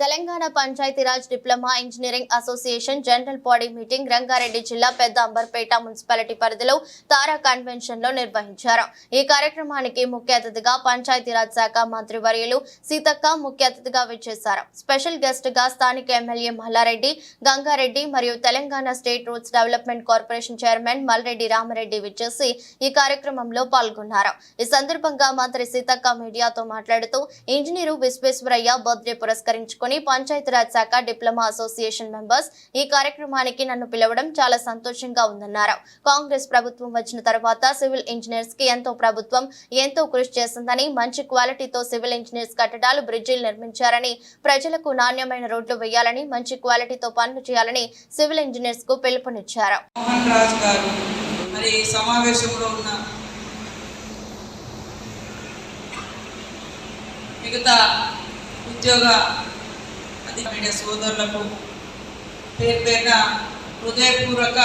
Telangana Panchayati Raj diploma engineering association general body meeting Rangareddy జిల్లా పెద్ద Amberpet municipality పరిధిలో తారా కన్వెన్షన్లో నిర్వహించారు. ఈ కార్యక్రమానికి ముఖ్య అతిథిగా పంచాయతీరాజ్ శాఖ మంత్రి వర్యులు సీతక్క ముఖ్య అతిథిగా విచ్చేశారు. స్పెషల్ గెస్ట్గా స్థానిక ఎమ్మెల్యే మల్లారెడ్డి గంగారెడ్డి మరియు Telangana state roads development corporation chairman Malreddy Ramareddy విచ్చేసి ఈ కార్యక్రమంలో పాల్గొన్నారు. ఈ సందర్భంగా మంత్రి సీతక్క మీడియాతో మాట్లాడుతూ ఇంజనీరు విశ్వేశ్వరయ్య బర్త్డే పురస్కరించుకుని పంచాయతీరాజ్ శాఖ డిప్లొమా అసోసియేషన్ మెంబర్స్ ఈ కార్యక్రమానికి నన్ను పిలవడం చాలా సంతోషంగా ఉందన్నారు. కాంగ్రెస్ ప్రభుత్వం వచ్చిన తర్వాత సివిల్ ఇంజనీర్స్కి ఎంతో ప్రభుత్వం ఎంతో కృషి చేసిందని మంచి క్వాలిటీతో సివిల్ ఇంజనీర్స్ కట్టడాలు బ్రిడ్జిలు నిర్మించారని ప్రజలకు నాణ్యమైన రోడ్లు వేయాలని మంచి క్వాలిటీతో పనులు చేయాలని సివిల్ ఇంజనీర్స్కు పిలుపునిచ్చారు. మరి సమావేశంలో ఉన్న మిగతా ఉద్యోగ మీడియా సోదరులకు పేరు పేరున హృదయపూర్వక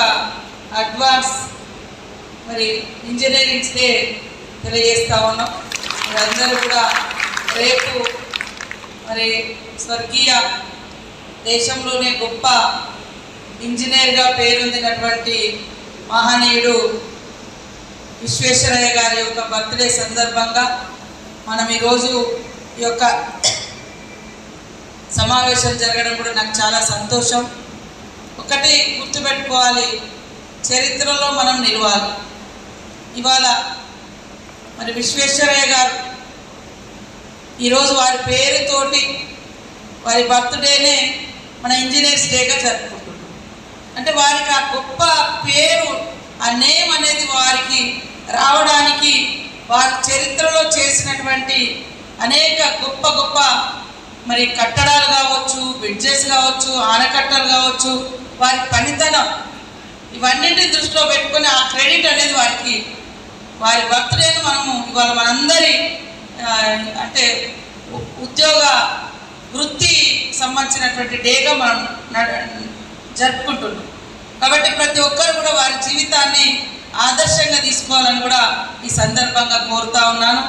అడ్వాన్స్ మరి ఇంజనీరింగ్ డే తెలియజేస్తా ఉన్నాం. మీరందరూ కూడా రేపు మరి స్వర్గీయ దేశంలోనే గొప్ప ఇంజనీర్గా పేరొందినటువంటి మహనీయుడు విశ్వేశ్వరయ్య గారి యొక్క బర్త్డే సందర్భంగా మనం ఈరోజు ఈ యొక్క సమావేశం జరగడం కూడా నాకు చాలా సంతోషం. ఒకటి గుర్తుపెట్టుకోవాలి చరిత్రలో మనం నిలవాలి. ఇవాళ మరి విశ్వేశ్వరయ్య గారు ఈరోజు వారి పేరుతోటి వారి బర్త్డేనే మన ఇంజనీర్స్ డేగా జరుపుకుంటున్నాం. అంటే వారికి ఆ గొప్ప పేరు ఆ నేమ్ అనేది వారికి రావడానికి వారి చరిత్రలో చేసినటువంటి అనేక గొప్ప గొప్ప మరి కట్టడాలు కావచ్చు బ్రిడ్జెస్ కావచ్చు ఆనకట్టలు కావచ్చు వారి పనితనం. ఇవన్నింటిని దృష్టిలో పెట్టుకుని ఆ క్రెడిట్ అనేది వారికి వారి బర్త్డేను మనము ఇవాళ మనందరి అంటే ఉ- ఉద్యోగ వృత్తి సంబంధించినటువంటి డేగా మనం జరుపుకుంటున్నాం. కాబట్టి ప్రతి ఒక్కరు కూడా వారి జీవితాన్ని ఆదర్శంగా తీసుకోవాలని కూడా ఈ సందర్భంగా కోరుతా ఉన్నాను.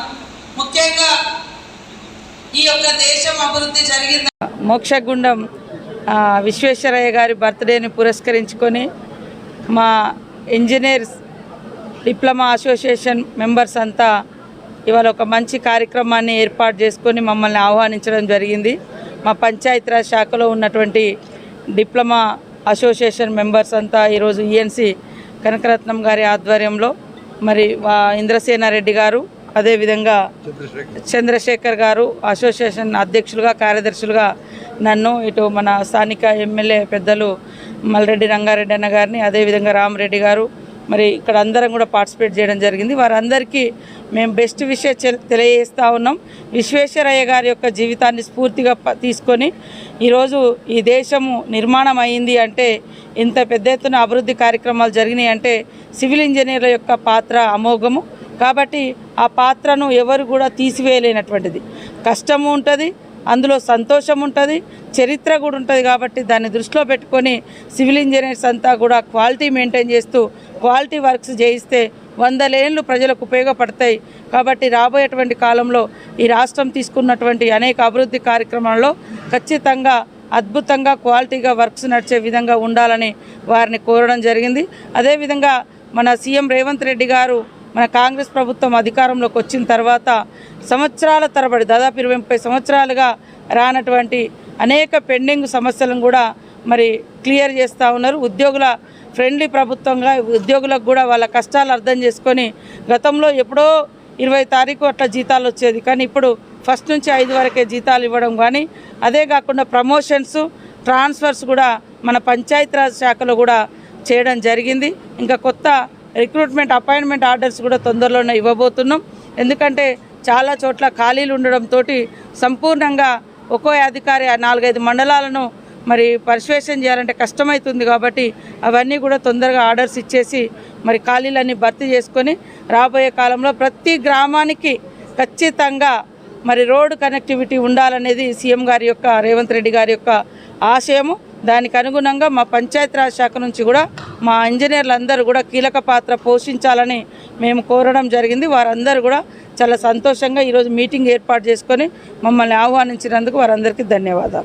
ముఖ్యంగా ఈ యొక్క దేశం అభివృద్ధి జరిగింది. మోక్షగుండం విశ్వేశ్వరయ్య గారి బర్త్డేని పురస్కరించుకొని మా ఇంజనీర్స్ డిప్లొమా అసోసియేషన్ మెంబర్స్ అంతా ఇవాళ ఒక మంచి కార్యక్రమాన్ని ఏర్పాటు చేసుకొని మమ్మల్ని ఆహ్వానించడం జరిగింది. మా పంచాయతీరాజ్ శాఖలో ఉన్నటువంటి డిప్లొమా అసోసియేషన్ మెంబర్స్ అంతా ఈరోజు ఈఎన్సి కనకరత్నం గారి ఆధ్వర్యంలో మరి ఇంద్రసేనారెడ్డి గారు అదేవిధంగా చంద్రశేఖర్. గారు అసోసియేషన్ అధ్యక్షులుగా కార్యదర్శులుగా నన్ను ఇటు మన స్థానిక ఎమ్మెల్యే పెద్దలు మల్రెడ్డి రంగారెడ్డి అన్న గారిని అదేవిధంగా రామరెడ్డి గారు మరి ఇక్కడ అందరం కూడా పార్టిసిపేట్ చేయడం జరిగింది. వారందరికీ మేము బెస్ట్ విషయం తెలియజేస్తా ఉన్నాం. విశ్వేశ్వరయ్య గారి యొక్క జీవితాన్ని స్ఫూర్తిగా ప- తీసుకొని ఈరోజు ఈ దేశము నిర్మాణం అయింది అంటే ఇంత పెద్ద ఎత్తున అభివృద్ధి కార్యక్రమాలు జరిగినాయి అంటే సివిల్ ఇంజనీర్ల యొక్క పాత్ర అమోఘము. కాబట్టి ఆ పాత్రను ఎవరు కూడా తీసివేయలేనటువంటిది. కష్టము ఉంటుంది అందులో సంతోషం ఉంటుంది చరిత్ర కూడా ఉంటుంది కాబట్టి దాన్ని దృష్టిలో పెట్టుకొని సివిల్ ఇంజనీర్స్ అంతా కూడా క్వాలిటీ మెయింటైన్ చేస్తూ క్వాలిటీ వర్క్స్ చేయిస్తే వందలేళ్ళు ప్రజలకు ఉపయోగపడతాయి. కాబట్టి రాబోయేటువంటి కాలంలో ఈ రాష్ట్రం తీసుకున్నటువంటి అనేక అభివృద్ధి కార్యక్రమాల్లో ఖచ్చితంగా అద్భుతంగా క్వాలిటీగా వర్క్స్ నడిచే విధంగా ఉండాలని వారిని కోరడం జరిగింది. అదేవిధంగా మన సీఎం రేవంత్ రెడ్డి గారు మన కాంగ్రెస్ ప్రభుత్వం అధికారంలోకి వచ్చిన తర్వాత సంవత్సరాల తరబడి దాదాపు ఇరవై ముప్పై సంవత్సరాలుగా రానటువంటి అనేక పెండింగ్ సమస్యలను కూడా మరి క్లియర్ చేస్తూ ఉన్నారు. ఉద్యోగుల ఫ్రెండ్లీ ప్రభుత్వంగా ఉద్యోగులకు కూడా వాళ్ళ కష్టాలు అర్థం చేసుకొని గతంలో ఎప్పుడో ఇరవై తారీఖు అట్లా జీతాలు వచ్చేది. కానీ ఇప్పుడు ఫస్ట్ నుంచి ఐదు వరకే జీతాలు ఇవ్వడం కానీ అదే కాకుండా ప్రమోషన్స్ ట్రాన్స్ఫర్స్ కూడా మన పంచాయతీరాజ్ శాఖలో కూడా చేయడం జరిగింది. ఇంకా కొత్త రిక్రూట్మెంట్ అపాయింట్మెంట్ ఆర్డర్స్ కూడా తొందరలోనే ఇవ్వబోతున్నాం. ఎందుకంటే చాలా చోట్ల ఖాళీలు ఉండడంతో సంపూర్ణంగా ఒక్కో అధికారి నాలుగైదు మండలాలను మరి పరిశ్వేషణ చేయాలంటే కష్టమవుతుంది కాబట్టి అవన్నీ కూడా తొందరగా ఆర్డర్స్ ఇచ్చేసి మరి ఖాళీలన్నీ భర్తీ చేసుకొని రాబోయే కాలంలో ప్రతి గ్రామానికి ఖచ్చితంగా మరి రోడ్డు కనెక్టివిటీ ఉండాలనేది సీఎం గారి యొక్క రేవంత్ రెడ్డి గారి యొక్క ఆశయము. దానికి అనుగుణంగా మా పంచాయతీరాజ్ శాఖ నుంచి కూడా మా ఇంజనీర్లు అందరూ కూడా కీలక పాత్ర పోషించాలని మేము కోరడం జరిగింది. వారందరూ కూడా చాలా సంతోషంగా ఈరోజు మీటింగ్ ఏర్పాటు చేసుకొని మమ్మల్ని ఆహ్వానించినందుకు వారందరికీ ధన్యవాదాలు.